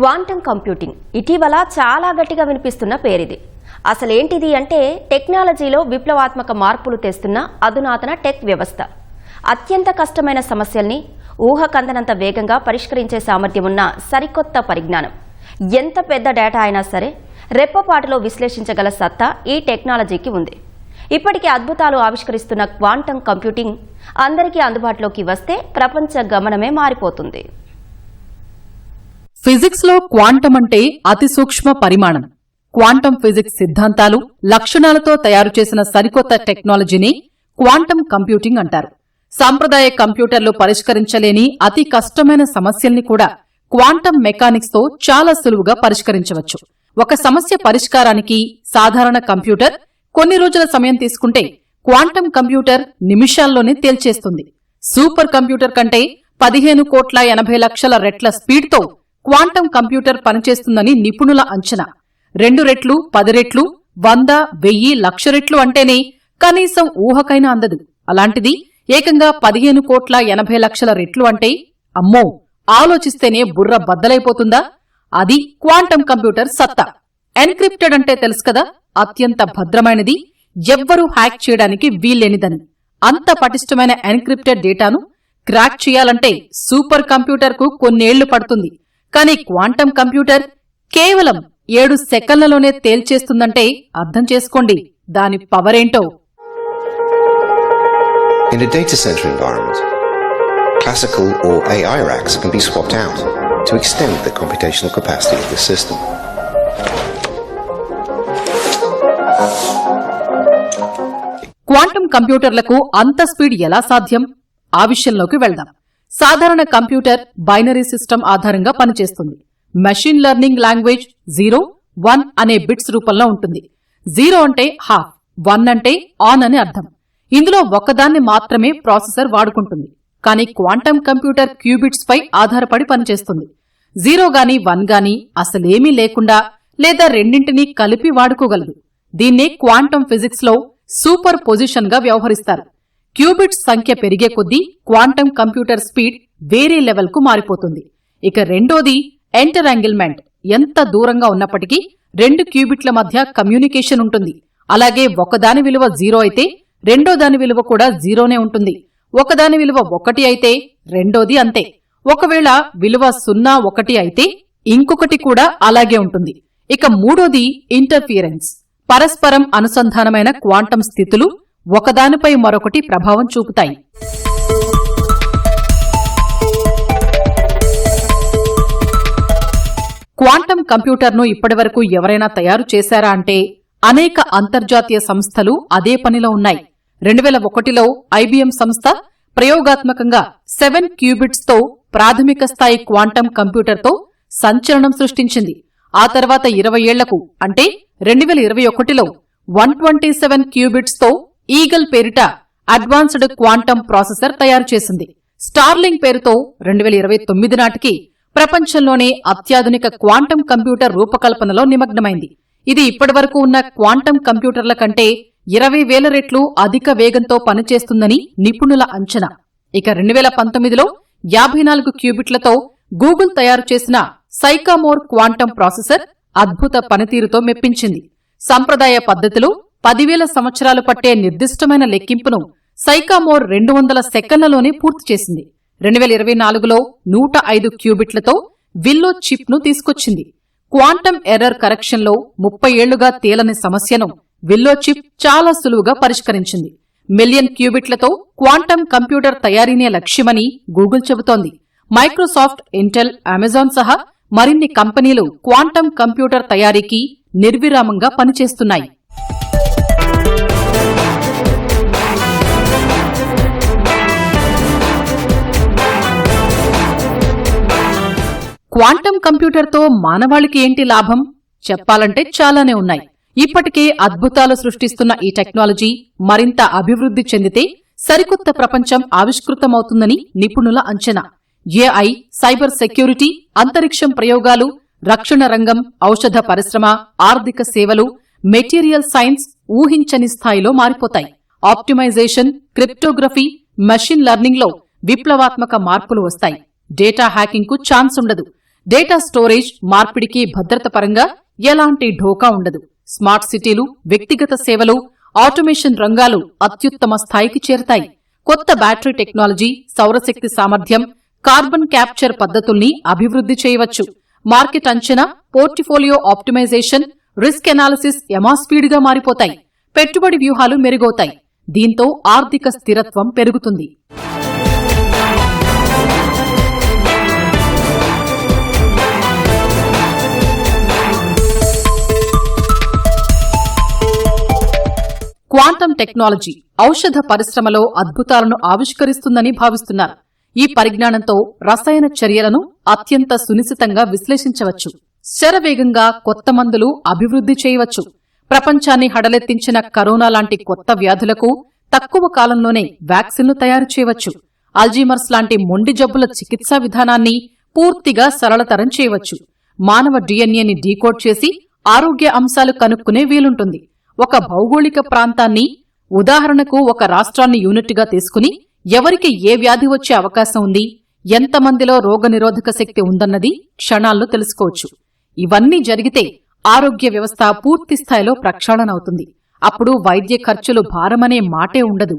Quantum computing. ఇటీవల చాలా గట్టిగా వినిపిస్తున్న పేరిది. అసలేంటిది అంటే టెక్నాలజీలో విప్లవాత్మక మార్పులు తెస్తున్న అధునాతన టెక్ వ్యవస్థ. అత్యంత కష్టమైన సమస్యల్ని ఊహకందనంత వేగంగా పరిష్కరించే సామర్థ్యం ఉన్న సరికొత్త పరిజ్ఞానం. ఎంత పెద్ద డేటా అయినా సరే రెప్పపాటులో విశ్లేషించగల సత్తా ఈ టెక్నాలజీకి ఉంది. ఇప్పటికే అద్భుతాలు ఆవిష్కరిస్తున్న క్వాంటమ్ కంప్యూటింగ్ అందరికీ అందుబాటులోకి వస్తే ప్రపంచ గమనమే మారిపోతుంది. ఫిజిక్స్లో క్వాంటం అంటే అతి సూక్ష్మ పరిమాణం. క్వాంటం ఫిజిక్స్ సిద్ధాంతాలు లక్షణాలతో తయారు చేసిన సరికొత్త టెక్నాలజీని క్వాంటం కంప్యూటింగ్ అంటారు. సాంప్రదాయ కంప్యూటర్లు పరిష్కరించలేని అతి కష్టమైన సమస్యల్ని కూడా క్వాంటం మెకానిక్స్తో చాలా సులువుగా పరిష్కరించవచ్చు. ఒక సమస్య పరిష్కారానికి సాధారణ కంప్యూటర్ కొన్ని రోజుల సమయం తీసుకుంటే క్వాంటం కంప్యూటర్ నిమిషాల్లోనే తేల్చేస్తుంది. సూపర్ కంప్యూటర్ కంటే పదిహేను కోట్ల ఎనభై లక్షల రెట్ల స్పీడ్తో క్వాంటం కంప్యూటర్ పనిచేస్తుందని నిపుణుల అంచనా. రెండు రెట్లు పది రెట్లు వంద వెయ్యి లక్ష రెట్లు అంటేనే కనీసం ఊహకైనా అందదు. అలాంటిది ఏకంగా పదిహేను కోట్ల ఎనభై లక్షల రెట్లు అంటే అమ్మో! ఆలోచిస్తేనే బుర్ర బద్దలైపోతుందా? అది క్వాంటం కంప్యూటర్ సత్తా. ఎన్క్రిప్టెడ్ అంటే తెలుసు కదా అత్యంత భద్రమైనది ఎవ్వరూ హ్యాక్ చేయడానికి వీల్లేనిదని. అంత పటిష్టమైన ఎన్క్రిప్టెడ్ డేటాను క్రాక్ చేయాలంటే సూపర్ కంప్యూటర్కు కొన్నేళ్ళు పడుతుంది. కానీ క్వాంటం కంప్యూటర్ కేవలం ఏడు సెకన్లలోనే తేల్చేస్తుందంటే అర్థం చేసుకోండి దాని పవరేంటో In a data center environment, classical or AI racks can be swapped out to extend the computational capacity of the system. Quantum కంప్యూటర్లకు అంత స్పీడ్ ఎలా సాధ్యం ఆ విషయంలోకి వెళ్దాం సాధారణ కంప్యూటర్ బైనరీ సిస్టమ్ ఆధారంగా పనిచేస్తుంది. Machine learning language zero one అనే బిట్స్ రూపంలో ఉంటుంది. జీరో అంటే హాఫ్ వన్ అంటే ఆన్ అని అర్థం. ఇందులో ఒకదాన్ని మాత్రమే ప్రాసెసర్ వాడుకుంటుంది. కానీ క్వాంటం కంప్యూటర్ క్యూబిట్స్ పై ఆధారపడి పనిచేస్తుంది. జీరో గాని వన్ గాని అసలేమీ లేకుండా లేదా రెండింటినీ కలిపి వాడుకోగలదు. దీన్నే క్వాంటం ఫిజిక్స్లో సూపర్ పొజిషన్గా వ్యవహరిస్తారు. క్యూబిట్స్ సంఖ్య పెరిగే కొద్దీ క్వాంటం కంప్యూటర్ స్పీడ్ వేరే లెవెల్కు మారిపోతుంది. ఇక రెండోది ఎంటరాంగిల్మెంట్ ఎంత దూరంగా ఉన్నప్పటికీ రెండు క్యూబిట్ల మధ్య కమ్యూనికేషన్ ఉంటుంది. అలాగే ఒకదాని విలువ జీరో అయితే రెండో దాని విలువ కూడా జీరోనే ఉంటుంది. ఒకదాని విలువ ఒకటి అయితే రెండోది అంతే. ఒకవేళ విలువ సున్నా ఒకటి అయితే ఇంకొకటి కూడా అలాగే ఉంటుంది. ఇక మూడోది ఇంటర్ఫియరెన్స్ పరస్పరం అనుసంధానమైన క్వాంటం స్థితులు ఒకదానిపై మరొకటి ప్రభావం చూపుతాయి. క్వాంటం కంప్యూటర్ను ఇప్పటివరకు ఎవరైనా తయారు చేశారా అంటే అనేక అంతర్జాతీయ సంస్థలు అదే పనిలో ఉన్నాయి. రెండు వేల ఒకటిలో ఐబీఎం సంస్థ ప్రయోగాత్మకంగా సెవెన్ క్యూబిట్స్తో ప్రాథమిక స్థాయి క్వాంటం కంప్యూటర్తో సంచలనం సృష్టించింది. ఆ తర్వాత ఇరవై ఏళ్ళకు అంటే రెండు వేల ఇరవై ఒకటిలో వన్ ట్వంటీ సెవెన్ క్యూబిట్స్తో ఈగల్ పేరిట అడ్వాన్స్డ్ క్వాంటం ప్రాసెసర్ తయారు చేసింది. స్టార్లింగ్ పేరుతో రెండు వేల ఇరవై తొమ్మిది నాటికి ప్రపంచంలోనే అత్యాధునిక క్వాంటం కంప్యూటర్ రూపకల్పనలో నిమగ్నమైంది. ఇది ఇప్పటివరకు ఉన్న క్వాంటం కంప్యూటర్ల కంటే ఇరవై వేల రెట్లు అధిక వేగంతో పనిచేస్తుందని నిపుణుల అంచనా. ఇక రెండు వేల పంతొమ్మిదిలో యాభై నాలుగు క్యూబిట్లతో గూగుల్ తయారు చేసిన సైకామోర్ క్వాంటం ప్రాసెసర్ అద్భుత పనితీరుతో మెప్పించింది. సంప్రదాయ పద్ధతిలో పదివేల సంవత్సరాలు పట్టే నిర్దిష్టమైన లెక్కింపును సైకామోర్ రెండు వందల సెకన్లలోనే పూర్తి చేసింది. రెండు వేల ఇరవై నాలుగులో నూట ఐదు క్యూబిట్లతో విల్లో చిప్ను తీసుకొచ్చింది. క్వాంటం ఎర్రర్ కరెక్షన్లో ముప్పై ఏళ్ళుగా తేలని సమస్యను విల్లో చిప్ చాలా సులువుగా పరిష్కరించింది. మిలియన్ క్యూబిట్లతో క్వాంటం కంప్యూటర్ తయారీనే లక్ష్యమని గూగుల్ చెబుతోంది. మైక్రోసాఫ్ట్ ఇంటెల్ అమెజాన్ సహా మరిన్ని కంపెనీలు క్వాంటం కంప్యూటర్ తయారీకి నిర్విరామంగా పనిచేస్తున్నాయి. క్వాంటం కంప్యూటర్తో మానవాళికి ఏంటి లాభం? చెప్పాలంటే చాలానే ఉన్నాయి. ఇప్పటికే అద్భుతాలు సృష్టిస్తున్న ఈ టెక్నాలజీ మరింత అభివృద్ధి చెందితే సరికొత్త ప్రపంచం ఆవిష్కృతమవుతుందని నిపుణుల అంచనా. ఏఐ సైబర్ సెక్యూరిటీ అంతరిక్షం ప్రయోగాలు రక్షణ రంగం ఔషధ పరిశ్రమ ఆర్థిక సేవలు మెటీరియల్ సైన్స్ ఊహించని స్థాయిలో మారిపోతాయి. ఆప్టిమైజేషన్ క్రిప్టోగ్రఫీ మెషిన్ లెర్నింగ్లో విప్లవాత్మక మార్పులు వస్తాయి. డేటా హ్యాకింగ్కు ఛాన్స్ ఉండదు. డేటా స్టోరేజ్ మార్పిడికి భద్రత పరంగా ఎలాంటి ఢోకా ఉండదు. స్మార్ట్ సిటీలు వ్యక్తిగత సేవలు ఆటోమేషన్ రంగాలు అత్యుత్తమ స్థాయికి చేరతాయి. కొత్త బ్యాటరీ టెక్నాలజీ సౌరశక్తి సామర్థ్యం కార్బన్ క్యాప్చర్ పద్ధతుల్ని అభివృద్ధి చేయవచ్చు. మార్కెట్ అంచనా పోర్టిఫోలియో ఆప్టిమైజేషన్ రిస్క్ ఎనాలిసిస్ ఎమాస్పీడ్గా మారిపోతాయి. పెట్టుబడి వ్యూహాలు మెరుగవుతాయి. దీంతో ఆర్థిక స్థిరత్వం పెరుగుతుంది. క్వాంటం టెక్నాలజీ ఔషధ పరిశ్రమలో అద్భుతాలను ఆవిష్కరిస్తుందని భావిస్తున్నారు. ఈ పరిజ్ఞానంతో రసాయన చర్యలను అత్యంత సునిశితంగా విశ్లేషించవచ్చు. శరవేగంగా కొత్త మందులు అభివృద్ధి చేయవచ్చు. ప్రపంచాన్ని హడలెత్తించిన కరోనా లాంటి కొత్త వ్యాధులకు తక్కువ కాలంలోనే వ్యాక్సిన్లు తయారు చేయవచ్చు. అల్జీమర్స్ లాంటి మొండి జబ్బుల చికిత్సా విధానాన్ని పూర్తిగా సరళతరం చేయవచ్చు. మానవ డిఎన్ఏని డీకోడ్ చేసి ఆరోగ్య అంశాలు కనుక్కునే వీలుంటుంది. ఒక భౌగోళిక ప్రాంతాన్ని ఉదాహరణకు ఒక రాష్ట్రాన్ని యూనిట్గా తీసుకుని ఎవరికి ఏ వ్యాధి వచ్చే అవకాశం ఉంది ఎంతమందిలో రోగనిరోధక శక్తి ఉందన్నది క్షణాల్లో తెలుసుకోవచ్చు. ఇవన్నీ జరిగితే ఆరోగ్య వ్యవస్థ పూర్తి స్థాయిలో ప్రక్షాళనవుతుంది అప్పుడు వైద్య ఖర్చులు భారమనే మాటే ఉండదు.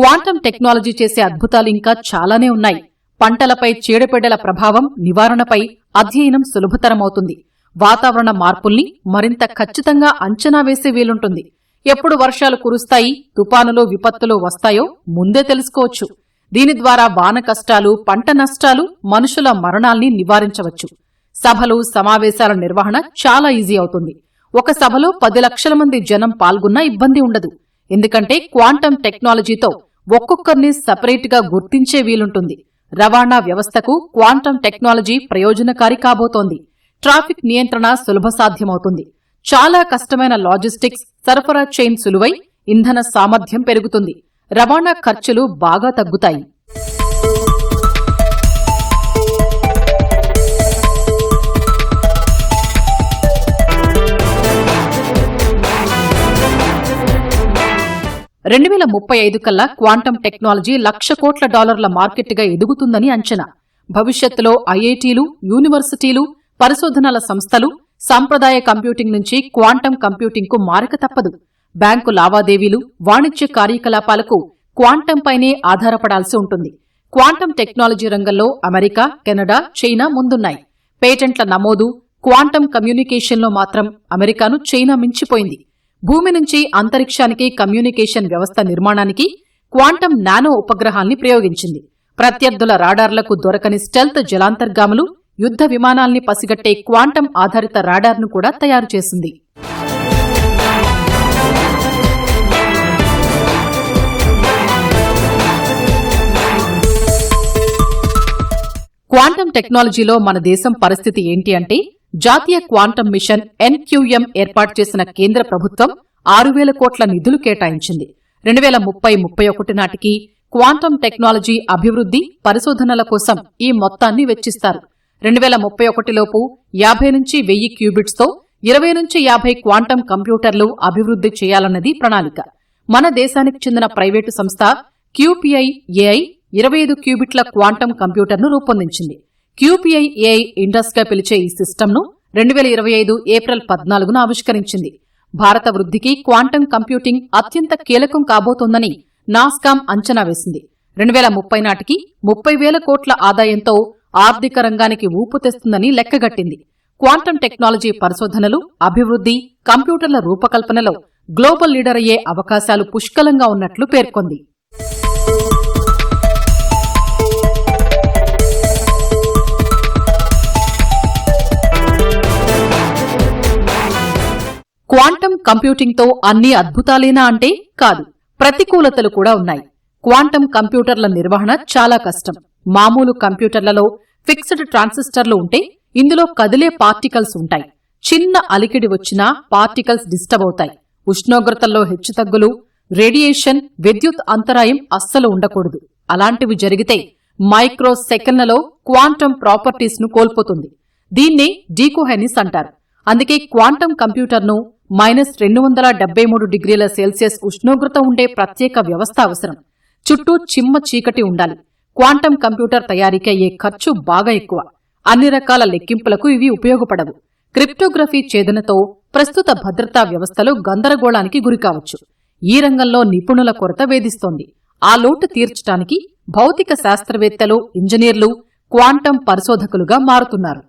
క్వాంటం టెక్నాలజీ చేసే అద్భుతాలు ఇంకా చాలానే ఉన్నాయి. పంటలపై చీడపీడల ప్రభావం నివారణపై అధ్యయనం సులభతరమవుతుంది. వాతావరణ మార్పుల్ని మరింత ఖచ్చితంగా అంచనా వేసే వీలుంటుంది. ఎప్పుడు వర్షాలు కురుస్తాయి తుపానులు విపత్తులు వస్తాయో ముందే తెలుసుకోవచ్చు. దీని ద్వారా వాన కష్టాలు పంట నష్టాలు మనుషుల మరణాల్ని నివారించవచ్చు. సభలు సమావేశాల నిర్వహణ చాలా ఈజీ అవుతుంది. ఒక సభలో పది లక్షల మంది జనం పాల్గొన్నా ఇబ్బంది ఉండదు. ఎందుకంటే క్వాంటం టెక్నాలజీతో ఒక్కొక్కరిని సపరేట్గా గుర్తించే వీలుంటుంది. రవాణా వ్యవస్థకు క్వాంటమ్ టెక్నాలజీ ప్రయోజనకారి కాబోతోంది. ట్రాఫిక్ నియంత్రణ సులభ సాధ్యమవుతుంది. చాలా కష్టమైన లాజిస్టిక్స్ సరఫరా చైన్ సులువై ఇంధన సామర్థ్యం పెరుగుతుంది. రవాణా ఖర్చులు బాగా తగ్గుతాయి. రెండు వేల ముప్పై ఐదు కల్లా క్వాంటం టెక్నాలజీ లక్ష కోట్ల డాలర్ల మార్కెట్గా ఎదుగుతుందని అంచనా. భవిష్యత్తులో ఐఐటీలు యూనివర్సిటీలు పరిశోధనల సంస్థలు సాంప్రదాయ కంప్యూటింగ్ నుంచి క్వాంటం కంప్యూటింగ్కు మారక తప్పదు. బ్యాంకు లావాదేవీలు వాణిజ్య కార్యకలాపాలకు క్వాంటంపైనే ఆధారపడాల్సి ఉంటుంది. క్వాంటం టెక్నాలజీ రంగంలో అమెరికా కెనడా చైనా ముందున్నాయి. పేటెంట్ల నమోదు క్వాంటం కమ్యూనికేషన్లో మాత్రం అమెరికాను చైనా మించిపోయింది. భూమి నుంచి అంతరిక్షానికి కమ్యూనికేషన్ వ్యవస్థ నిర్మాణానికి క్వాంటం నానో ఉపగ్రహాల్ని ప్రయోగించింది. ప్రత్యర్థుల రాడార్లకు దొరకని స్టెల్త్ జలాంతర్గాములు యుద్ధ విమానాల్ని పసిగట్టే క్వాంటం ఆధారిత రాడార్ను కూడా తయారు చేసింది. క్వాంటం టెక్నాలజీలో మన దేశం పరిస్థితి ఏంటి అంటే జాతీయ క్వాంటం మిషన్ ఎన్క్యూఎం ఏర్పాటు చేసిన కేంద్ర ప్రభుత్వం ఆరు వేల కోట్ల నిధులు కేటాయించింది. రెండు వేల ముప్పై ముప్పై ఒకటి నాటికి క్వాంటం టెక్నాలజీ అభివృద్ధి పరిశోధనల కోసం ఈ మొత్తాన్ని వెచ్చిస్తారు. రెండు వేల ముప్పై ఒకటిలోపు యాభై నుంచి వెయ్యి క్యూబిట్స్తో ఇరవై నుంచి యాభై క్వాంటం కంప్యూటర్లు అభివృద్ధి చేయాలన్నది ప్రణాళిక. మన దేశానికి చెందిన ప్రైవేటు సంస్థ క్యూపీఐ ఏఐ ఇరవై ఐదు క్యూబిట్ల క్వాంటం కంప్యూటర్ను రూపొందించింది. క్యూపీఐ ఏఐ ఇండస్గా పిలిచే ఈ సిస్టమ్ను రెండు వేల ఇరవై ఐదు ఏప్రిల్ పద్నాలుగున ఆవిష్కరించింది. భారత వృద్ధికి క్వాంటం కంప్యూటింగ్ అత్యంత కీలకం కాబోతోందని నాస్కామ్ అంచనా వేసింది. రెండు వేల ముప్పై నాటికి ముప్పై వేల కోట్ల ఆదాయంతో ఆర్థిక రంగానికి ఊపు తెస్తుందని లెక్కగట్టింది. క్వాంటం టెక్నాలజీ పరిశోధనలు అభివృద్ధి కంప్యూటర్ల రూపకల్పనలో గ్లోబల్ లీడర్ అయ్యే అవకాశాలు పుష్కలంగా ఉన్నట్లు పేర్కొంది. క్వాంటం కంప్యూటింగ్తో అన్ని అద్భుతాలేనా అంటే కాదు ప్రతికూలతలు కూడా ఉన్నాయి. క్వాంటం కంప్యూటర్ల నిర్వహణ చాలా కష్టం. మామూలు కంప్యూటర్లలో ఫిక్స్డ్ ట్రాన్సిస్టర్లు ఉంటే ఇందులో కదిలే పార్టికల్స్ ఉంటాయి. చిన్న అలికిడి వచ్చినా పార్టికల్స్ డిస్టర్బ్ అవుతాయి. ఉష్ణోగ్రతల్లో హెచ్చుతగ్గులు రేడియేషన్ విద్యుత్ అంతరాయం అస్సలు ఉండకూడదు. అలాంటివి జరిగితే మైక్రో సెకండ్లలో క్వాంటం ప్రాపర్టీస్ను కోల్పోతుంది. దీన్నే డీకోహెనిస్ అంటారు. అందుకే క్వాంటం కంప్యూటర్ను మైనస్ రెండు వందల డెబ్బై మూడు డిగ్రీల సెల్సియస్ ఉష్ణోగ్రత ఉండే ప్రత్యేక వ్యవస్థ అవసరం. చుట్టూ చిమ్మ చీకటి ఉండాలి. క్వాంటం కంప్యూటర్ తయారీకి అయ్యే ఖర్చు బాగా ఎక్కువ. అన్ని రకాల లెక్కింపులకు ఇవి ఉపయోగపడవు. క్రిప్టోగ్రఫీ ఛేదనతో ప్రస్తుత భద్రతా వ్యవస్థలు గందరగోళానికి గురికావచ్చు ఈ రంగంలో నిపుణుల కొరత వేధిస్తోంది. ఆ లోటు తీర్చడానికి భౌతిక శాస్త్రవేత్తలు ఇంజనీర్లు క్వాంటం పరిశోధకులుగా మారుతున్నారు.